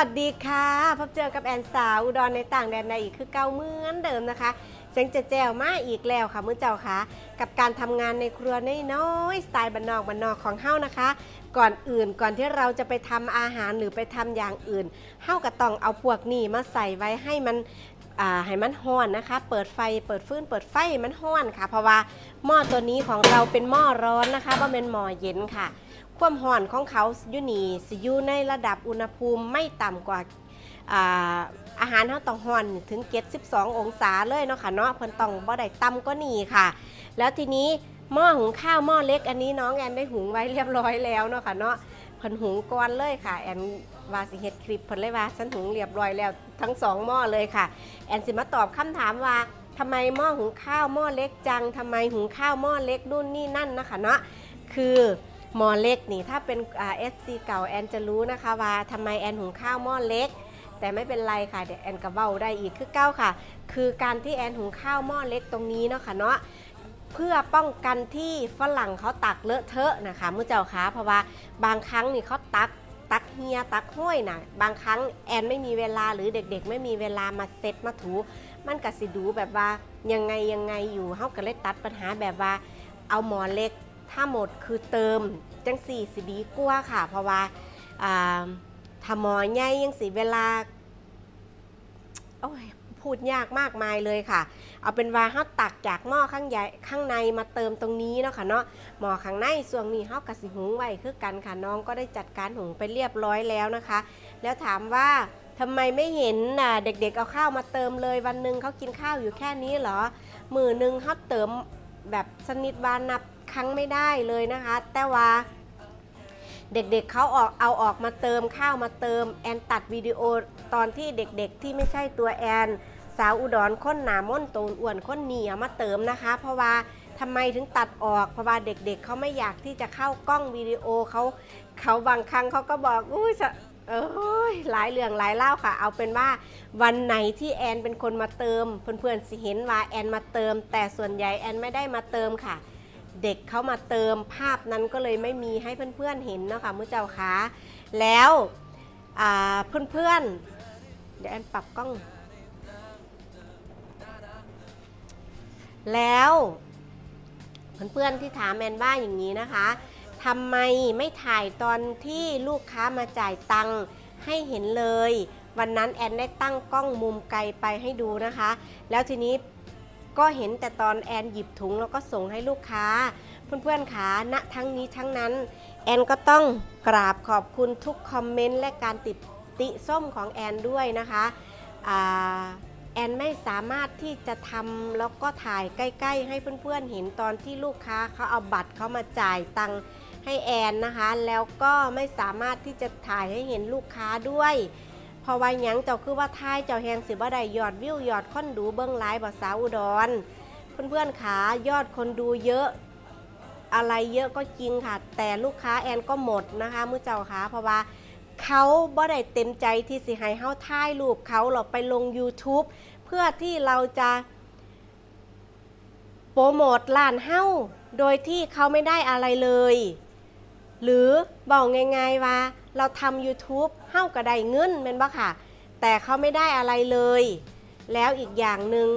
วัสดีค่ะ พบเจอกับแอนสาวอุดรในต่างแดนในอีกคือเก่าเหมือนเดิมนะคะเสียงจะแจวมาอีกแล้วค่ะมื้อเจ้าค่ะ กับการทำงานในครัวน้อยๆสไตล์บ้านนอกบ้านนอกของเฮ้านะคะ ก่อนอื่นก่อนที่เราจะไปทำอาหารหรือไปทำอย่างอื่นเฮ้าก็ต้องเอาพวกนี้มาใส่ไว้ให้มันอ่าให้มันห้อนนะคะ เปิดไฟ เปิดฟืนเปิดไฟมันห้อนค่ะ เพราะว่าหม้อตัวนี้ของเราเป็นหม้อร้อนนะคะว่าเป็นหม้อเย็นค่ะ ความห่อนของเขาอยู่นี่สิอยู่ในระดับอุณหภูมิไม่ต่ำกว่าอาอาหารเท่าต้องห่อนถึง 72 องศาเลยเนาะค่ะเนาะเพิ่นต้องบ่ได้ต่ำก็นี่ค่ะ แล้วทีนี้หม้อหุงข้าวหม้อเล็กอันนี้น้องแอนได้หุงไว้เรียบร้อยแล้วเนาะค่ะเนาะเพิ่นหุงก่อนเลยค่ะแอนว่าสิเฮ็ดคลิปเพิ่นเลยว่าฉันหุงเรียบร้อยแล้วทั้งสองหม้อเลยค่ะ แอนสิมาตอบคำถามว่าทำไมหม้อหุงข้าวหม้อเล็กจังทำไมหุงข้าวหม้อเล็กนู่นนี่นั่นนะคะเนาะคือ หม้อเล็กนี่ถ้าเป็นเอฟซีเก่าแอนจะรู้นะคะว่าทำไมแอนหุงข้าวหม้อเล็ก แต่ไม่เป็นไรค่ะเดี๋ยวแอนก็เบ้าได้อีกคือเก้าค่ะ คือการที่แอนหุงข้าวหม้อเล็กตรงนี้เนาะค่ะเนาะเพื่อป้องกันที่ฝรั่งเขาตักเลอะเทอะนะคะมือเจ้าค่ะเพราะว่าบางครั้งนี่เขาตักตักเฮียตักห้อยนะบางครั้งแอนไม่มีเวลาหรือเด็กๆ ไม่มีเวลามาเซ็ตมาถู มันก็สิดูแบบว่ายังไงยังไงอยู่เฮาก็เลยตัดปัญหาแบบว่าเอาหมอเล็ก ถ้าหมดคือเติมจังสี่สิดีกว่าค่ะ เพราะว่าอ่าถ้าหมอใหญ่ยังสิเวลาโอ้ยพูดยากมากมายเลยค่ะ เอาเป็นว่าเฮาตักจากหม้อข้างใหญ่ข้างในมาเติมตรงนี้เนาะค่ะเนาะหม้อข้างในส่วนนี้เฮากะสิหุงไว้คือกันค่ะน้องก็ได้จัดการหุงไปเรียบร้อยแล้วนะคะ แล้วถามว่าทำไมไม่เห็นน่ะเด็กๆเอาข้าวมาเติมเลยวันหนึ่งเขากินข้าวอยู่แค่นี้เหรอมือหนึ่งเขาเติมแบบสนิทวานับ ครั้งไม่ได้เลยนะคะ แต่ว่าเด็กๆเขาออกเอาออกมาเติมข้าวมาเติม แอนตัดวิดีโอตอนที่เด็กๆที่ไม่ใช่ตัวแอน สาวอุดรค้นหนาม่นโตนอ้วนค้นเหนียวมาเติมนะคะ เพราะว่าทำไมถึงตัดออกเพราะว่าเด็กๆเขาไม่อยากที่จะเข้ากล้องวิดีโอเขาเขาบางครั้งเขาก็บอกอุ้ยสะเอ้ยหลายเรื่องหลายเล่าค่ะ เอาเป็นว่าวันไหนที่แอนเป็นคนมาเติม เพื่อนๆสิเห็นว่าแอนมาเติม แต่ส่วนใหญ่แอนไม่ได้มาเติมค่ะ เด็กเขามาเติมภาพนั้นก็เลยไม่มีให้เพื่อนๆเห็นเนาะค่ะมือเจ้าคะแล้วอ่าเพื่อนๆ เดี๋ยวแอนปรับกล้อง แล้วเพื่อนๆที่ถามแอนว่าอย่างนี้นะคะทำไมไม่ถ่ายตอนที่ลูกค้ามาจ่ายตังค์ให้เห็นเลย วันนั้นแอนได้ตั้งกล้องมุมไกลไปให้ดูนะคะ แล้วทีนี้ ก็เห็นแต่ตอนแอนหยิบถุงแล้วก็ส่งให้ลูกค้า เพื่อนๆขาณทั้งนี้ทั้งนั้น แอนก็ต้องกราบขอบคุณทุกคอมเมนต์และการติดติส้มของแอนด้วยนะคะแอนไม่สามารถที่จะทำแล้วก็ถ่ายใกล้ ๆ ให้เพื่อนๆเห็นตอนที่ลูกค้าเขาเอาบัตรเขามาจ่ายตังค์ให้แอนนะคะ แล้วก็ไม่สามารถที่จะถ่ายให้เห็นลูกค้าด้วย เพราะว่าหยังเจ้าคือว่าท้ายเจ้าแหงสิบ่ได้ยอดวิวยอดคนดูเบิ้งไลฟ์บอสาวอุดร เพื่อนๆขายอดคนดูเยอะอะไรเยอะก็จริงค่ะ แต่ลูกค้าแอนก็หมดนะคะมือเจ้าค่ะเพราะว่าเขาบ่ได้เต็มใจที่สิให้เฮาถ่ายรูปเขาหรอกไปลง YouTube เพื่อที่เราจะโปรโมทร้านเฮ้าโดยที่เขาไม่ได้อะไรเลย หรือบอกง่ายๆว่า เราทำ YouTube เฮ้าก็ได้เงินเป็นบ่ค่ะ แต่เขาไม่ได้อะไรเลย แล้วอีกอย่างหนึ่ง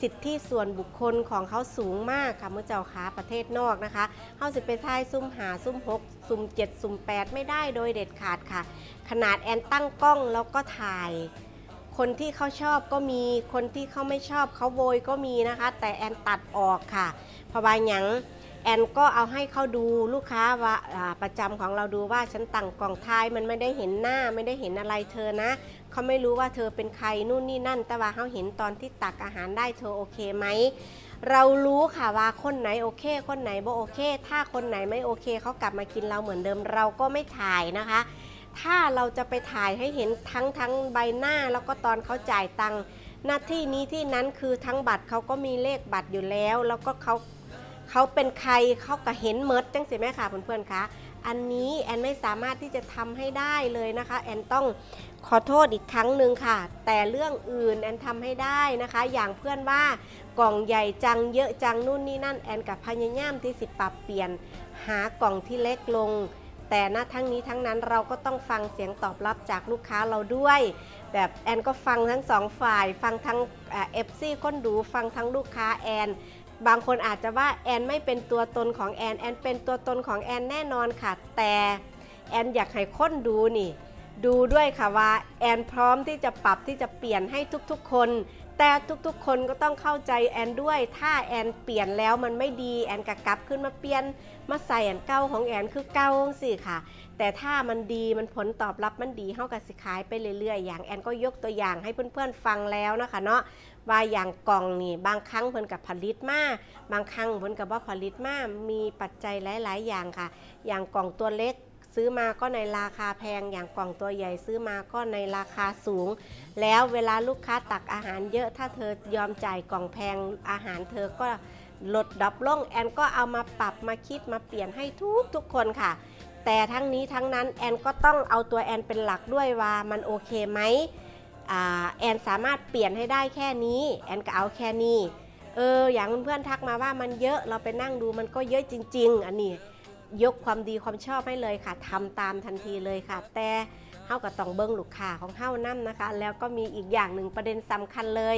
สิทธิส่วนบุคคลของเขาสูงมากค่ะเมื่อเจ้าค้าประเทศนอกนะคะเฮาสิไปทายซุ่มหาซุ่มหกซุ่มเจ็ดซุ่มแปดไม่ได้โดยเด็ดขาดค่ะ ขนาดแอนตั้งกล้องแล้วก็ถ่าย คนที่เขาชอบก็มี คนที่เขาไม่ชอบเขาโวยก็มีนะคะ แต่แอนตัดออกค่ะ เพราะว่าหยัง แอนก็เอาให้เขาดูลูกค้าว่าประจำของเราดูว่าฉันตั้งกล่องท้ายมันไม่ได้เห็นหน้าไม่ได้เห็นอะไรเธอนะเขาไม่รู้ว่าเธอเป็นใครนู่นนี่นั่น แต่ว่าเขาเห็นตอนที่ตักอาหารได้เธอโอเคไหมเรารู้ค่ะว่าคนไหนโอเค คนไหนบ่โอเค ถ้าคนไหนไม่โอเคเขากลับมากินเราเหมือนเดิมเราก็ไม่ถ่ายนะคะ ถ้าเราจะไปถ่ายให้เห็นทั้งทั้งใบหน้าแล้วก็ตอนเขาจ่ายตังค์หน้าที่นี้ที่นั้นคือทั้งบัตรเขาก็มีเลขบัตรอยู่แล้ว แล้วก็เขา เขาเป็นใครเขาก็เห็นเมิดจังสิแม่ค่ะเพื่อนๆคะอันนี้แอนไม่สามารถที่จะทำให้ได้เลยนะคะ แอนต้องขอโทษอีกครั้งหนึ่งค่ะ แต่เรื่องอื่นแอนทำให้ได้นะคะ อย่างเพื่อนว่ากล่องใหญ่จังเยอะจังนู่นนี่นั่นแอนกับพยายามที่สิปรับเปลี่ยนหากล่องที่เล็กลง แต่ณทั้งนี้ทั้งนั้นเราก็ต้องฟังเสียงตอบรับจากลูกค้าเราด้วย แบบแอนก็ฟังทั้งสองฝ่าย ฟังทั้งเอฟซีก้นดูฟังทั้งลูกค้าแอน บางคนอาจจะว่าแอนไม่เป็นตัวตนของแอนแอนเป็นตัวตนของแอนแน่นอนค่ะ แต่แอนอยากให้คนดูนี่ ดูด้วยค่ะว่าแอนพร้อมที่จะปรับที่จะเปลี่ยนให้ทุกๆ คน แต่ทุกๆ คนก็ต้องเข้าใจแอนด้วย ถ้าแอนเปลี่ยนแล้วมันไม่ดีแอนกะกลับขึ้นมาเปลี่ยนมาใส่แอนเก้าของแอนคือเก้าสิค่ะ แต่ถ้ามันดีมันผลตอบรับมันดีเท่ากับสิขายไปเรื่อยๆ อย่างแอนก็ยกตัวอย่างให้เพื่อนๆฟังแล้วนะคะเนาะ ว่าอย่างกล่องนี่บางครั้งเพิ่นกับผลิตมาบางครั้งเพิ่นกับว่าผลิตมามีปัจจัยหลาย ๆ อย่างค่ะ อย่างกล่องตัวเล็กซื้อมาก็ในราคาแพงอย่างกล่องตัวใหญ่ซื้อมาก็ในราคาสูง แล้วเวลาลูกค้าตักอาหารเยอะถ้าเธอยอมจ่ายกล่องแพงอาหารเธอก็ลดดับลงแอนก็เอามาปรับมาคิดมาเปลี่ยนให้ทุกทุกคนค่ะ แต่ทั้งนี้ทั้งนั้นแอนก็ต้องเอาตัวแอนเป็นหลักด้วยว่ามันโอเคไหม แอนสามารถเปลี่ยนให้ได้แค่นี้ แอนก็เอาแค่นี้เอออย่างเพื่อนๆทักมาว่ามันเยอะเราไปนั่งดูมันก็เยอะจริง ๆ อันนี้ยกความดีความชอบให้เลยค่ะทำตามทันทีเลยค่ะ แต่เฮากับต้องเบิ้งลูกค้าของเฮานั่นนะคะ แล้วก็มีอีกอย่างหนึ่งประเด็นสำคัญเลย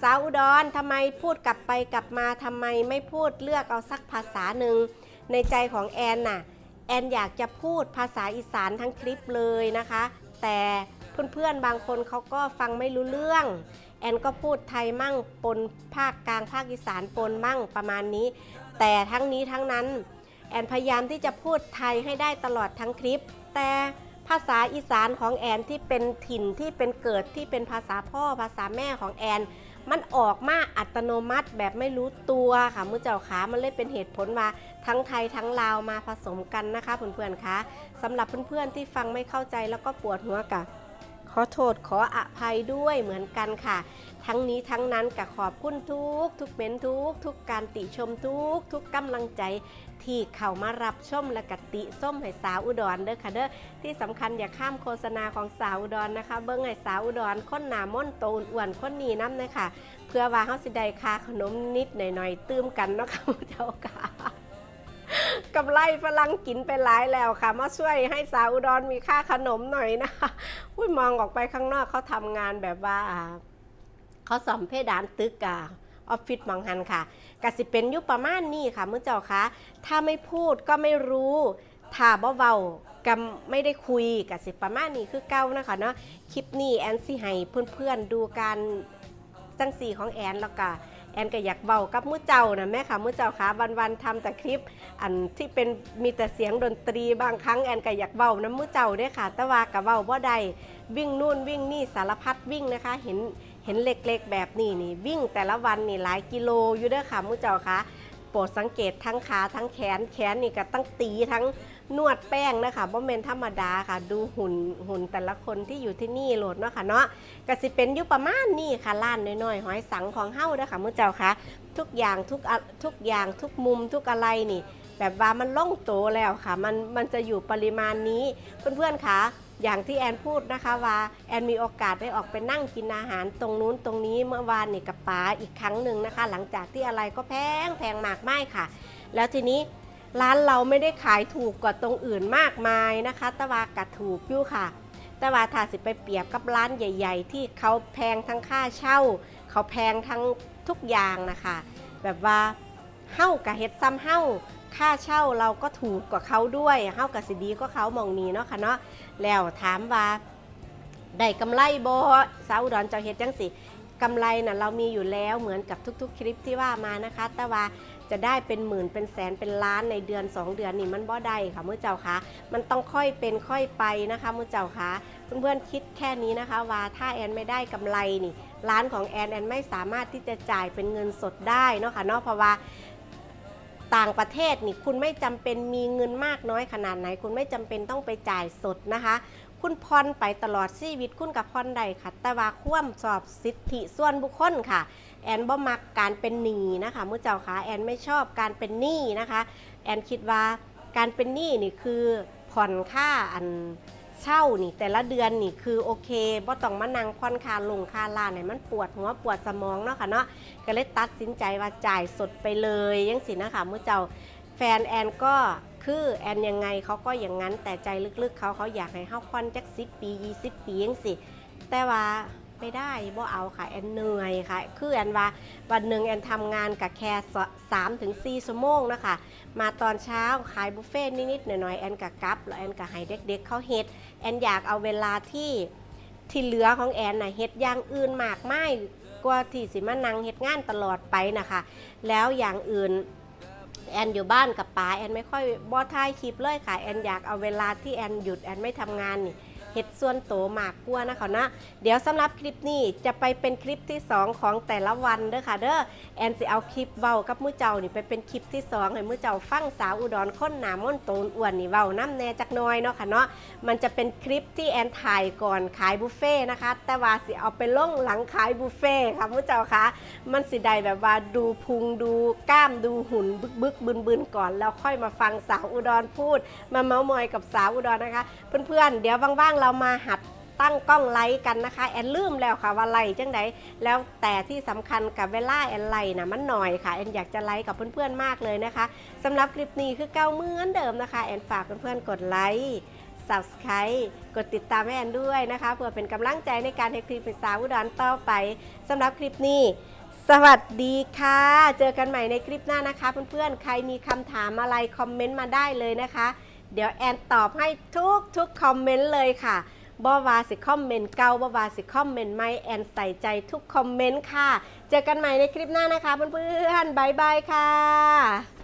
สาวอุดรทำไมพูดกลับไปกลับมาทำไมไม่พูดเลือกเอาสักภาษาหนึ่งในใจของแอนน่ะแอนอยากจะพูดภาษาอีสานทั้งคลิปเลยนะคะ แต่ เพื่อนๆ บางคนเขาก็ฟังไม่รู้เรื่อง แอนก็พูดไทยมั่งปนภาคกลางภาคอีสานปนมั่งประมาณนี้ แต่ทั้งนี้ทั้งนั้น แอนพยายามที่จะพูดไทยให้ได้ตลอดทั้งคลิป แต่ภาษาอีสานของแอนที่เป็นถิ่นที่เป็นเกิดที่เป็นภาษาพ่อภาษาแม่ของแอน มันออกมาอัตโนมัติแบบไม่รู้ตัวค่ะมือเจ้าขามันเลยเป็นเหตุผลว่าทั้งไทยทั้งลาวมาผสมกันนะคะเพื่อนๆคะสำหรับเพื่อนๆที่ฟังไม่เข้าใจแล้วก็ปวดหัวกะ ขอโทษขออภัยด้วยเหมือนกันค่ะ ทั้งนี้ทั้งนั้นกะขอบคุณทุก ทุกเม้นทุก ทุกการติชมทุก ทุกกำลังใจ ที่เข้ามารับชมและกติส้มให้สาวอุดรเด้อค่ะเด้อที่สำคัญอย่าข้ามโฆษณาของสาวอุดรนะคะ เบิ้งให้สาวอุดรค้นหนาม่นโตนอ้วนค้นนีน้ำนะคะเพื่อว่าเฮาสิได้ค่าขนมนิดหน่อยๆตื้มกันเนาะค่ะเจ้าค่ะ กำไรฝรั่งกินไปหลายแล้วค่ะ มาช่วยให้สาวอุดรมีค่าขนมหน่อยนะคะอุ้ยมองออกไปข้างนอกเขาทำงานแบบว่าเขาสอมเพดานตึกอะออฟฟิศมองหันค่ะกสิเป็นยุประมาณนี้ค่ะเมื่อเจ้าคะถ้าไม่พูดก็ไม่รู้ถ้าบ่เบากัไม่ได้คุยกสิประมาณนี้คือเก้านะคะเนาะคลิปนี้แอนสิให้เพื่อนๆดูการจังสีของแอนแล้วก็ แอนก็อยากเบากับมือเจ้านะแม่ค่ะมือเจ้าคะวันๆทำแต่คลิป อันที่เป็นมีแต่เสียงดนตรีบางครั้งแอนก็อยากเบาน้ำมือเจ้าด้วยค่ะ แต่ว่ากับเบาบ่ได้วิ่งนู่นวิ่งนี่สารพัดวิ่งนะคะ เห็นเห็นเล็กๆแบบนี้นี่วิ่งแต่ละวันนี่หลายกิโลอยู่ด้อค่ะมุเจ้าคะโปรดสังเกตทั้งขาทั้งแขนแขนนี่ก็ตั้งตีทั้ง นวดแป้งนะคะบ่เมนธรรมดาค่ะ ดูหุ่นหุ่นแต่ละคนที่อยู่ที่นี่โหลดเนาะค่ะเนาะก็สิเป็นอยุประมาณนี้ค่ะล้านน้อยๆหอยสังของเฮ้าเด้อค่ะมุเจ้าคะทุกอย่างทุกทุกอย่างทุกมุมทุกอะไรนี่ แบบว่ามันล่องโตแล้วค่ะ มันมันจะอยู่ปริมาณนี้เพื่อนๆค่ะอย่างที่แอนพูดนะคะว่าแอนมีโอกาสได้ออกไปนั่งกินอาหารตรงนู้นตรงนี้เมื่อวานนี่กับป๋าอีกครั้งหนึ่งนะคะ หลังจากที่อะไรก็แพงแพงมากไม่ค่ะ แล้วทีนี้ ร้านเราไม่ได้ขายถูกกว่าตรงอื่นมากมายนะคะ แตะวากัดถูกอยู่ค่ะ แต่ว่าถ้าสิไปเปรียบกับร้านใหญ่ ๆ ที่เขาแพงทั้งค่าเช่า เขาแพงทั้งทุกอย่างนะคะ แบบว่าเฮ้ากับเฮ็ดซ้ำเฮ้าค่าเช่าเราก็ถูกกว่าเขาด้วยเฮ้ากับสิดีก็เขามองนี้เนาะค่ะเนาะแล้วถามว่าได้กำไรบ่สาวอุดรเจ้าเฮ็ดจังสิกำไรน่ะเรามีอยู่แล้วเหมือนกับทุกๆ คลิปที่ว่ามานะคะ แต่ว่า จะได้เป็นหมื่นเป็นแสนเป็นล้านในเดือน 2 เดือนนี่มันบ่ได้ค่ะมื่อเจ้าคะมันต้องค่อยเป็นค่อยไปนะคะมื่อเจ้าคะเพื่อนๆคิดแค่นี้นะคะ ว่าถ้าแอนไม่ได้กำไรนี่ร้านของแอนแอนไม่สามารถที่จะจ่ายเป็นเงินสดได้เนาะค่ะเนาะเพราะว่าต่างประเทศนี่คุณไม่จำเป็นมีเงินมากน้อยขนาดไหน คุณไม่จำเป็นต้องไปจ่ายสดนะคะ คุณพรไปตลอดชีวิตคุณกับพรใดค่ะ แต่ว่าคว่ำสอบสิทธิส่วนบุคคลค่ะ แอนบ่มักการเป็นหนี้นะคะมือเจ้าค่ะแอนไม่ชอบการเป็นหนี้นะคะ แอนคิดว่าการเป็นหนี้นี่คือผ่อนค่าอันเช่านี่แต่ละเดือนนี่คือโอเคบ่ต้องมานั่งผ่อนคาลงคาลาเนี่ยมันปวดหัวปวดสมองเนาะค่ะเนาะก็เลยตัดสินใจว่าจ่ายสดไปเลยยังสินะคะมือเจ้า ฟนแอนก็คือแอนยังไงเขาก็อย่างนั้น แต่ใจลึกๆเขาเขาอยากให้เฮาควันจักสิปี20ปียังสิ แต่ว่าไม่ได้บ่เอาค่ะแอนเหนื่อยค่ะ คือแอนว่าวันหนึ่งแอนทำงานกับแค่สามถึงสี่ชั่วโมงนะคะ มาตอนเช้าขายบุฟเฟ่ต์นิดๆหน่อยๆแอนกับกับแล้วแอนกับให้เด็กๆเขาเฮ็ดแอนอยากเอาเวลาที่ที่เหลือของแอนน่ะเฮ็ดอย่างอื่นมากไมายกว่าที่สิมานั่งเฮ็ดงานตลอดไปนะคะ แล้วอย่างอื่น แอนอยู่บ้านกับป๋าแอนไม่ค่อยบอท่ายคลิปเลยค่ะแอนอยากเอาเวลาที่แอนหยุดแอนไม่ทำงานนี่ เฮ็ดส่วนโตวมากกว่านะคะนะ เดี๋ยวสำหรับคลิปนี้จะไปเป็นคลิปที่ 2 ของแต่ละวันเด้อค่ะเด้อแอนสิเอาคลิปเว้ากับมือเจ้านี่ไปเป็นคลิปที่ 2 ให้มือเจ้าฟังสาวอุดรค้นหนาม่อนโตนอ้วนนี่เว้าน้ำแน่จักน้อยเนาะค่ะเนาะมันจะเป็นคลิปที่แอนถ่ายก่อนขายบุฟเฟ่นะคะ แต่ว่าสิเอาไปลงหลังขายบุฟเฟ่ค่ะมือเจ้าคะมันสิได้แบบว่าดูพุงดูกล้ามดูหุ่นบึกบึกบึนบึนก่อนแล้วค่อยมาฟังสาวอุดรพูด มาเมาส์มอยกับสาวอุดรนะคะ เพื่อนๆเดี๋ยวว่างๆเรามาหัดตั้งกล้องไลค์กันนะคะแอนลืมแล้วค่ะว่าไลค์จังไดแล้วแต่ที่สำคัญกับเวลาแอนไลค์นะมันหน่อยค่ะแอนอยากจะไลค์กับเพื่อนๆมากเลยนะคะสำหรับคลิปนี้คือเก้าเหมือนเดิมนะคะแอนฝากเพื่อนๆกดไลค์ subscribe กดติดตามให้แอนด้วยนะคะเพื่อเป็นกำลังใจในการให้คลิปเป็นสาวอุดรต่อไปสำหรับคลิปนี้สวัสดีค่ะ เจอกันใหม่ในคลิปหน้านะคะ เพื่อนๆ ใครมีคำถามอะไรคอมเมนต์มาได้เลยนะคะ เดี๋ยวแอนตอบให้ทุกทุกคอมเมนต์เลยค่ะบอวาสิคอมเมนต์เก่าบอวาสิคอมเมนต์ไม่แอนใส่ใจทุกคอมเมนต์ค่ะ เจอกันใหม่ในคลิปหน้านะคะเพื่อนๆบายบายค่ะ